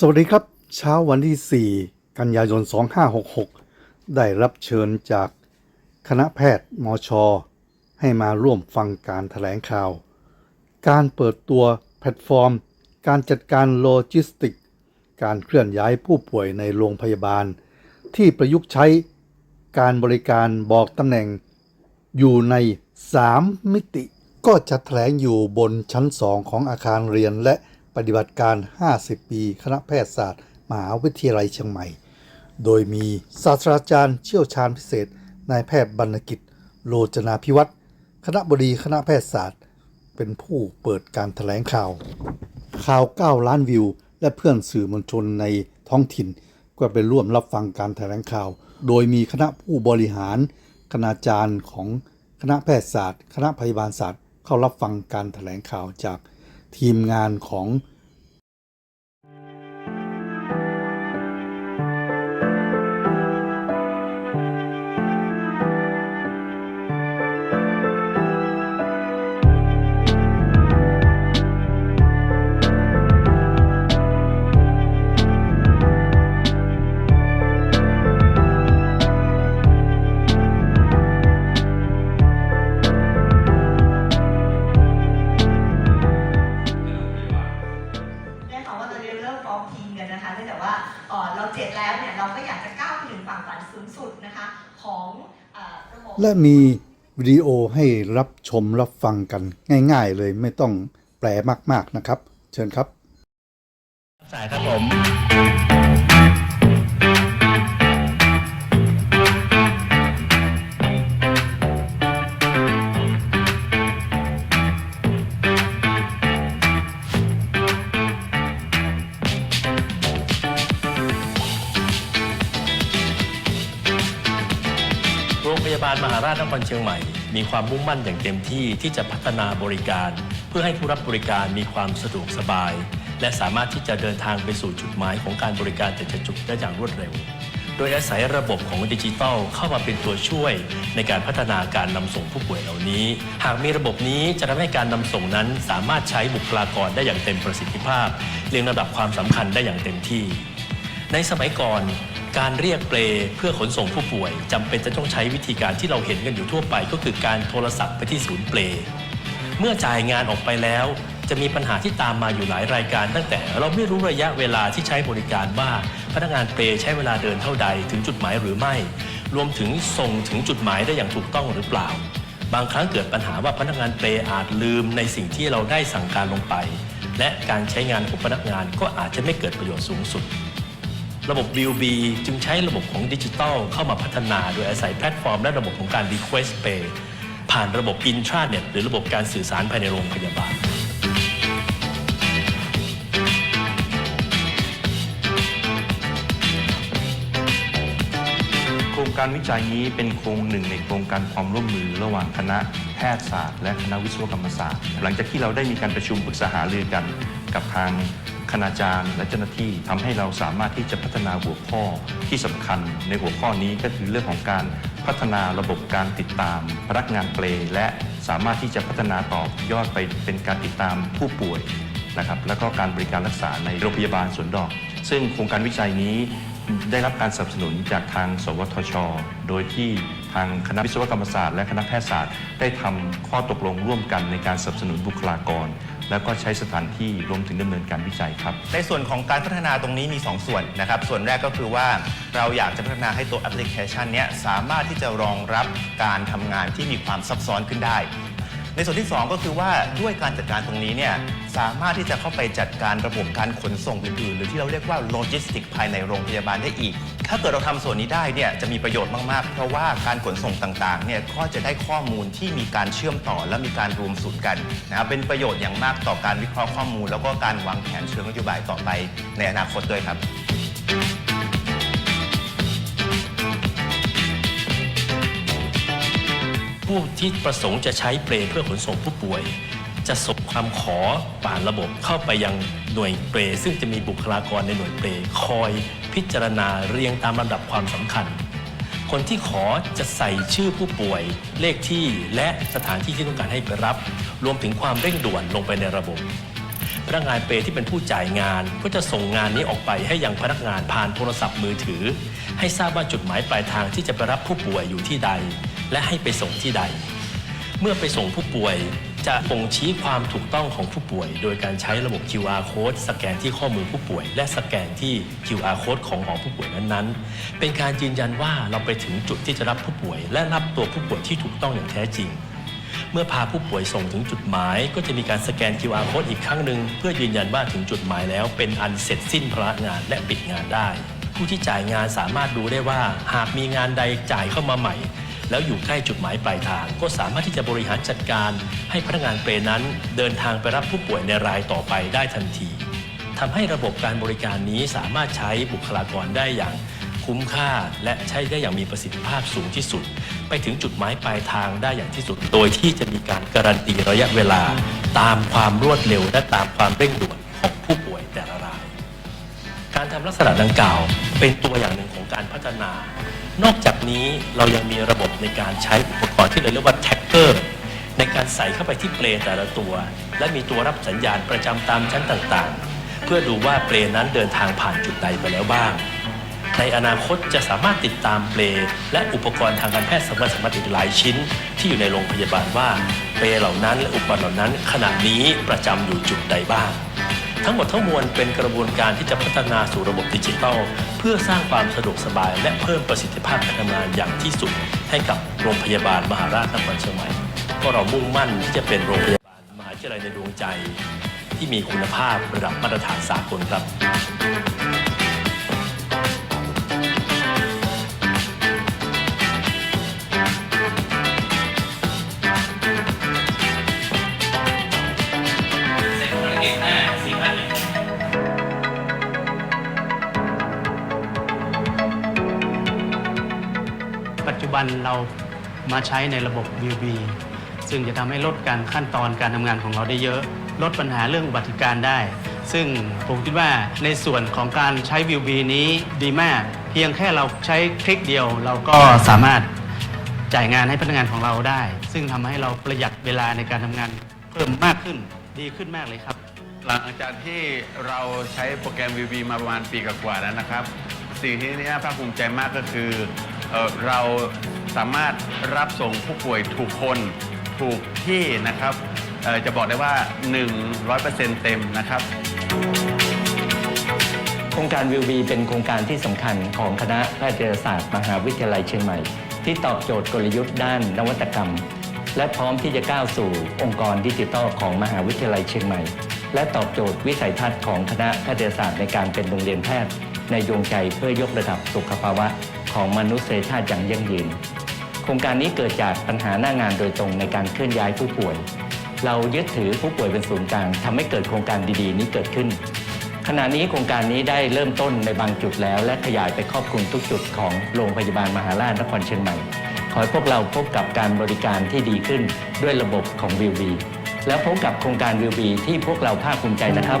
สวัสดีครับ เช้าวันที่ 4 กันยายน 2566 ได้รับเชิญจากคณะแพทย์มชให้มาร่วมฟังการถแถลงข่าว การเปิดตัวแพลตฟอร์ม การจัดการโลจิสติก การเคลื่อนย้ายผู้ป่วยในโรงพยาบาล ที่ประยุกต์ใช้การบริการบอกตำแหน่ง อยู่ใน 3 มิติ ก็จะแถลงอยู่บนชั้น 2 ของอาคารเรียนและ ปฏิบัติการ 50 ปี คณะแพทยศาสตร์ มหาวิทยาลัยเชียงใหม่ โดยมีศาสตราจารย์เชี่ยวชาญพิเศษ นายแพทย์บรรณกิจ โลจนาพิวัตรคณะบดีคณะแพทยศาสตร์ เป็นผู้เปิดการแถลงข่าว ข่าว 9 ล้านวิว และเพื่อนสื่อมวลชนในท้องถิ่น ก็ไปร่วมรับฟังการแถลงข่าว โดยมีคณะผู้บริหาร คณาจารย์ของคณะแพทยศาสตร์ คณะพยาบาลศาสตร์ เข้ารับฟังการแถลงข่าวจาก ทีมงานของ แล้วเนี่ยเราก็อยากจะก้าวไปถึงฝั่งฝันสูงสุดนะคะของเอ่อระบบและมีวิดีโอให้รับชมรับฟังกันง่าย ๆ เลยไม่ต้องแปลมากๆนะครับ เชิญครับ สายครับผม พยาบาลมหาราชนครเชียงใหม่ มีความมุ่งมั่นอย่างเต็มที่ที่จะพัฒนาบริการ เพื่อให้ผู้รับบริการมีความสะดวกสบาย และสามารถที่จะเดินทางไปสู่จุดหมายของการบริการแต่ละจุดได้อย่างรวดเร็ว โดยอาศัยระบบของดิจิทัลเข้ามาเป็นตัวช่วย ในการพัฒนาการนำส่งผู้ป่วยเหล่านี้ หากมีระบบนี้จะทำให้การนำส่งนั้นสามารถใช้บุคลากรได้อย่างเต็มประสิทธิภาพเรียงระดับความสำคัญได้อย่างเต็มที่ในสมัยก่อน การเรียกเปลเพื่อขนส่งผู้ป่วยจำเป็นจะต้องใช้วิธีการที่เราเห็นกันอยู่ทั่วไป ก็คือการโทรศัพท์ไปที่ศูนย์เปลเมื่อจ่ายงานออกไปแล้ว จะมีปัญหาที่ตามมาอยู่หลายรายการ ตั้งแต่เราไม่รู้ระยะเวลาที่ใช้บริการว่าพนักงานเปลใช้เวลาเดินเท่าใดถึงจุดหมายหรือไม่ รวมถึงส่งถึงจุดหมายได้อย่างถูกต้องหรือเปล่า บางครั้งเกิดปัญหาว่าพนักงานเปลอาจลืมในสิ่งที่เราได้สั่งการลงไป และการใช้งานของพนักงานก็อาจจะไม่เกิดประโยชน์สูงสุด ระบบ BUB จึงใช้ระบบของดิจิทัลเข้ามาพัฒนาโดยอาศัยแพลตฟอร์ม และระบบของการ Request Pay ผ่านระบบ Intranet หรือระบบการสื่อสารภายในโรงพยาบาล การวิจัยนี้เป็นโครงหนึ่งในโครงการความร่วมมือระหว่างคณะแพทยศาสตร์ และคณะวิศวกรรมศาสตร์ หลังจากที่เราได้มีการประชุมปรึกษาหารือกันกับทางคณาจารย์และเจ้าหน้าที่ทำให้เราสามารถที่จะพัฒนาหัวข้อที่สำคัญ ในหัวข้อนี้ก็คือเรื่องของการพัฒนาระบบการติดตาม พนักงานเปลและสามารถที่จะพัฒนาต่อยอดไปเป็นการติดตามผู้ป่วยนะครับแล้วก็การบริการรักษาในโรงพยาบาลสวนดอก ซึ่งโครงการวิจัยนี้ ได้รับการสนับสนุนจากทางสวทช โดยที่ทางคณะวิศวกรรมศาสตร์และคณะแพทยศาสตร์ ได้ทำข้อตกลงร่วมกันในการสนับสนุนบุคลากร แล้วก็ใช้สถานที่รวมถึงดำเนินการวิจัยครับ ในส่วนของการพัฒนาตรงนี้มี 2 ส่วนนะครับ ส่วนแรกก็คือว่าเราอยากจะพัฒนาให้ตัวแอปพลิเคชันนี้สามารถที่จะรองรับการทำงานที่มีความซับซ้อนขึ้นได้ ในส่วนที่ 2 ก็คือว่าด้วยการจัดการตรงนี้เนี่ยสามารถที่จะเข้าไปจัดการระบบการขนส่งอื่นๆ หรือที่เราเรียกว่าโลจิสติกภายในโรงพยาบาลได้อีก ถ้าเกิดเราทำส่วนนี้ได้เนี่ยจะมีประโยชน์มากๆ เพราะว่าการขนส่งต่างๆเนี่ยก็จะได้ข้อมูลที่มีการเชื่อมต่อและมีการรวมสูตรกันนะครับเป็นประโยชน์อย่างมากต่อการวิเคราะห์ข้อมูล แล้วก็การวางแผนเชิงนโยบายต่อไปในอนาคตด้วยครับ ผู้ที่ประสงค์จะใช้เปลเพื่อขนส่งผู้ป่วย จะส่งความขอผ่านระบบเข้าไปยังหน่วยเปลซึ่งจะมีบุคลากรในหน่วยเปลคอยพิจารณาเรียงตามลำดับความสำคัญ คนที่ขอจะใส่ชื่อผู้ป่วย เลขที่และสถานที่ที่ต้องการให้ไปรับ รวมถึงความเร่งด่วนลงไปในระบบพนักงานเปรที่เป็นผู้จ่ายงาน ก็จะส่งงานนี้ออกไปให้ยังพนักงานผ่านโทรศัพท์มือถือ ให้ทราบว่าจุดหมายปลายทางที่จะไปรับผู้ป่วยอยู่ที่ใด และให้ไปส่งที่ใด เมื่อไปส่งผู้ป่วยจะบ่งชี้ความถูกต้องของผู้ป่วย โดยการใช้ระบบ QR code สแกนที่ข้อมือผู้ป่วย และสแกนที่ QR code ของหอผู้ป่วยนั้นๆ เป็นการยืนยันว่าเราไปถึงจุดที่จะรับผู้ป่วย และรับตัวผู้ป่วยที่ถูกต้องอย่างแท้จริง เมื่อพาผู้ป่วยส่งถึงจุดหมาย ก็จะมีการสแกน QR code อีกครั้งหนึ่งเพื่อยืนยันว่าถึงจุดหมายแล้ว เป็นอันเสร็จสิ้นภาระงานและปิดงานได้ ผู้ที่จ่ายงานสามารถดูได้ว่า หากมีงานใดจ่ายเข้ามาใหม่ แล้วอยู่ใกล้จุดหมายปลายทาง ก็สามารถที่จะบริหารจัดการให้พนักงานเปรนั้น เดินทางไปรับผู้ป่วยในรายต่อไปได้ทันทีทำให้ระบบการบริการนี้สามารถใช้บุคลากรได้อย่างคุ้มค่าและใช้ได้อย่างมีประสิทธิภาพสูงที่สุด ไปถึงจุดหมายปลายทางได้อย่างที่สุด โดยที่จะมีการการันตีระยะเวลา ตามความรวดเร็วและตามความเร่งด่วนของผู้ป่วยแต่ละราย การทำลักษณะดังกล่าว เป็นตัวอย่างหนึ่งของการพัฒนา นอกจากนี้เรายังมีระบบในการใช้อุปกรณ์ที่เราเรียกว่าแท็กเกอร์ในการใส่เข้าไปที่เปลแต่ละตัว และมีตัวรับสัญญาณประจำตามชั้นต่างๆ เพื่อดูว่าเปลนั้นเดินทางผ่านจุดใดไปแล้วบ้าง ในอนาคตจะสามารถติดตามเปลและอุปกรณ์ทางการแพทย์สำคัญสำคัญอีกหลายชิ้น ที่อยู่ในโรงพยาบาลว่าเปลเหล่านั้นและอุปกรณ์เหล่านั้น ขณะนี้ประจำอยู่จุดใดบ้าง ทั้งหมดทั้งมวลเป็นกระบวนการที่จะพัฒนาสู่ระบบดิจิทัล เพื่อสร้างความสะดวกสบายและเพิ่มประสิทธิภาพการทำงานอย่างที่สุด ให้กับโรงพยาบาลมหาราชนครเชียงใหม่เพราะเรามุ่งมั่นที่จะเป็นโรงพยาบาลมหาวิทยาลัยในดวงใจ ที่มีคุณภาพระดับมาตรฐานสากลครับ บันเรามาใช้ในระบบ VB ซึ่งจะทำให้ลดการขั้นตอนการทำงานของเราได้เยอะ ลดปัญหาเรื่องอุบัติการได้ ซึ่งผมคิดว่าในส่วนของการใช้ VB นี้ดีมาก เพียงแค่เราใช้คลิกเดียว เราก็สามารถจ่ายงานให้พนักงานของเราได้ ซึ่งทำให้เราประหยัดเวลาในการทำงานเพิ่มมากขึ้น ดีขึ้นมากเลยครับ หลังจากที่เราใช้โปรแกรม VB มาประมาณปีกว่าๆแล้วนะครับ สิ่งที่น่าภาคภูมิใจมากก็คือ เอ่อเราสามารถรับส่งผู้ป่วยถูกคนถูกที่นะครับเอ่อจะบอกได้ว่า 100%เต็มนะครับ โครงการวิวบีเป็นโครงการที่สำคัญของคณะแพทยศาสตร์มหาวิทยาลัยเชียงใหม่ ที่ตอบโจทย์กลยุทธ์ด้านนวัตกรรม และพร้อมที่จะก้าวสู่องค์กรดิจิทัลของมหาวิทยาลัยเชียงใหม่ และตอบโจทย์วิสัยทัศน์ของคณะแพทยศาสตร์ในการเป็นโรงเรียนแพทย์ ในดวงใจเพื่อยกระดับสุขภาวะ ของมนุษยชาติอย่างยั่งยืน โครงการนี้เกิดจากปัญหาหน้างานโดยตรงในการเคลื่อนย้ายผู้ป่วย เรายึดถือผู้ป่วยเป็นศูนย์กลางทำให้เกิดโครงการดีๆ นี้เกิดขึ้น ขณะนี้โครงการนี้ได้เริ่มต้นในบางจุดแล้ว และขยายไปครอบคลุมทุกจุดของโรงพยาบาลมหาราชนครเชียงใหม่ ขอให้พวกเราพบกับการบริการที่ดีขึ้นด้วยระบบของวิวบีแล้วพบกับโครงการวิวบีที่พวกเราภาคภูมิใจนะครับ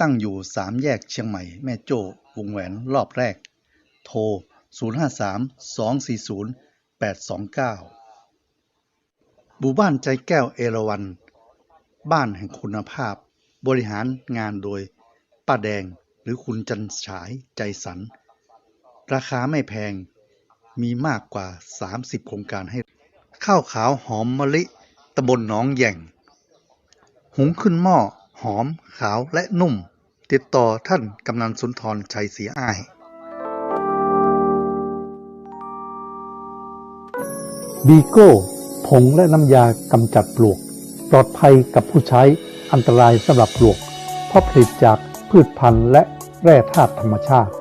ตั้งอยู่สามแยกเชียงใหม่ แม่โจ้วงแหวนรอบแรก โทร 053 240 829หมู่บ้านใจแก้วเอราวัน บ้านแห่งคุณภาพ บริหารงานโดย ป้าแดงหรือคุณจันฉายใจสัน ราคาไม่แพง มีมากกว่า 30 โครงการให้ ข้าวขาวหอมมะลิตำบลหนองแย่ง หุงขึ้นหม้อ หอมขาวและนุ่ม ติดต่อท่านกำนันสุนทรชัยศรีอ้าย บีโก้ผงและน้ำยากำจัดปลวก ปลอดภัยกับผู้ใช้อันตรายสำหรับปลวก เพราะผลิตจากพืชพันธุ์และแร่ธาตุธรรมชาติ